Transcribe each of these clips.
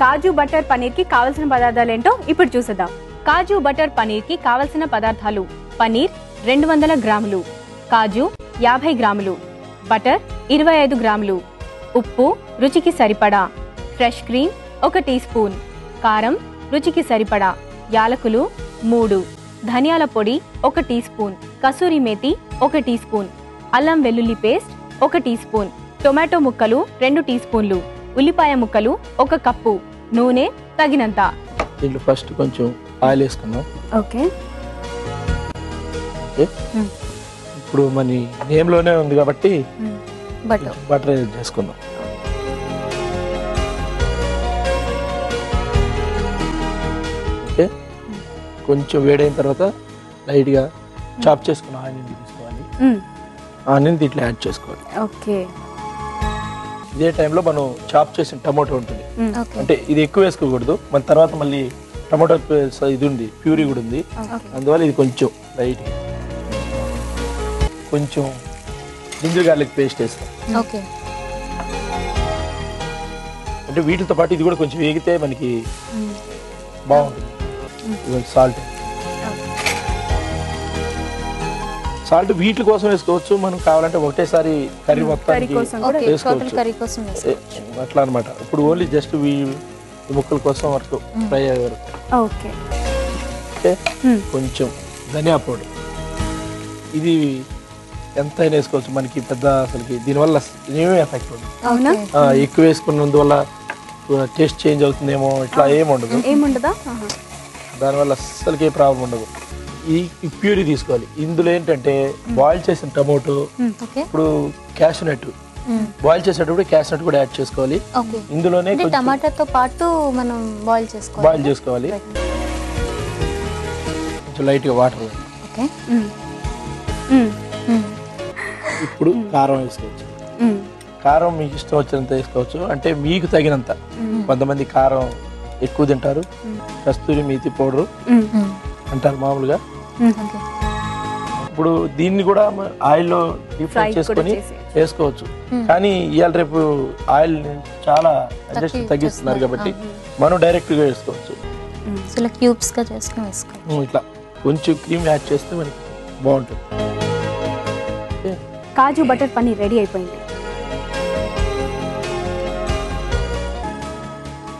కాజు butter పనీర్కి కావలసిన పదార్థాలు ఏంటో ఇప్పుడు చూసేద్దాం. కాజు బటర్ పనీర్కి కావలసిన పదార్థాలు పనీర్ రెండు వందల గ్రాములు కాజు యాభై గ్రాములు బటర్ ఇరవై ఐదు గ్రాములు ఉప్పు రుచికి సరిపడా ఫ్రెష్ క్రీమ్ ఒక టీ స్పూన్ కారం రుచికి సరిపడా యాలకులు మూడు ధనియాల పొడి ఒక టీ స్పూన్ కసూరి మేతి ఒక టీ స్పూన్ అల్లం వెల్లుల్లి పేస్ట్ ఒక టీ స్పూన్ టొమాటో ముక్కలు రెండు టీ స్పూన్లు ఉల్లిపాయ ముక్కలు ఒక కప్పు నూనె తగినంత. దీంట్లో ఫస్ట్ కొంచెం ఆయిల్ వేసుకుందాం. ఓకే. ఇప్పుడు మన నేమ్లోనే ఉంది కాబట్టి బటర్. బటర్ చేసుకుందాం. ఓకే. కొంచెం వేడైన తర్వాత లైట్గా చాప్ చేసుకున్న ఆనియన్ తీసుకోవాలి. ఆనియన్ దీంట్లో యాడ్ చేసుకోవాలి. ఓకే. ఇదే టైంలో మనం చాప్ చేసిన టమాటో ఉంటుంది. ఓకే. అంటే ఇది ఎక్కువ వేసుకోకూడదు. మన తర్వాత మళ్ళీ టమాటో ఇది ఉంది ప్యూరీ కూడా ఉంది. అందువల్ల ఇది కొంచెం లైట్ కొంచెం జింజర్ గార్లిక్ పేస్ట్ వేస్తాం. ఓకే. అంటే వీటితో పాటు ఇది కూడా కొంచెం వేగితే మనకి బాగుంటుంది. సాల్ట్. సాల్ట్ వీటి కోసం వేసుకోవచ్చు. మనం కావాలంటే ఒకటేసారి కర్రీ మొత్తానికి వేసుకోవచ్చు. అట్లా అన్నమాట. ఇప్పుడు ఓన్లీ జస్ట్ ముక్కల కోసం వరకు ఫ్రై అయ్యే వరకు. ఓకే. కొంచెం ధనియా పౌడర్ ఇది ఎంతైనా వేసుకోవచ్చు మనకి పెద్ద అసలుకి. దీనివల్ల ఏమీ ఎఫెక్ట్ ఉండదు. ఎక్కువ వేసుకున్నందువల్ల టేస్ట్ చేంజ్ అవుతుందేమో ఇట్లా ఏమి ఉండదు. ఏముండదా దానివల్ల అస్సలకి ఏ ప్రాబ్లం ఉండదు. ఈ ప్యూరీ తీసుకోవాలి. ఇందులో ఏంటంటే బాయిల్ చేసిన టమోటో ఇప్పుడు క్యాషనట్ బాయిల్ చేసేటప్పుడు క్యాషనట్ కూడా యాడ్ చేసుకోవాలి. ఇందులోనే టమాటాతో పాటు మనం బాయిల్ చేసుకోవాలి. బాయిల్ చేసుకోవాలి. కొంచెం లైట్గా వాటర్ ఇప్పుడు కారం వేసుకోవచ్చు. కారం మీకు ఇష్టం వచ్చినంత వేసుకోవచ్చు. అంటే మీకు తగినంత. కొంతమంది కారం ఎక్కువ తింటారు. కస్తూరి మేతి పౌడర్. అంటారు మామూలుగా. ఇప్పుడు దీన్ని కూడా ఆయిల్లో డీప్ ఫ్రై చేసుకొని చేసి. వేసుకోవచ్చు. కానీ ఇవాళ రేపు ఆయిల్ చాలా అడ్జస్ట్ తగ్గి- తగ్గిస్తున్నారు కాబట్టి మనం డైరెక్ట్గా వేసుకోవచ్చు. ఇలా చేసుకుని ఉమ్, ఇట్లా కొంచెం క్రీమ్ యాడ్ చేస్తే మనకి బాగుంటుంది. కాజు బటర్ పనీర్ రెడీ అయిపోయింది.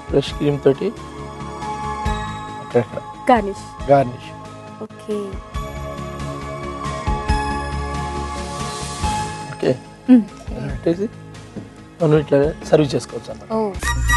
ఫ్రెష్ క్రీమ్ తోటి. అక్కడ గార్నిష్ గార్నిష్ ఓకే ఓకే పెట్టేసి మనం ఇట్లా సర్వ్ చేసుకోవచ్చు అన్నమాట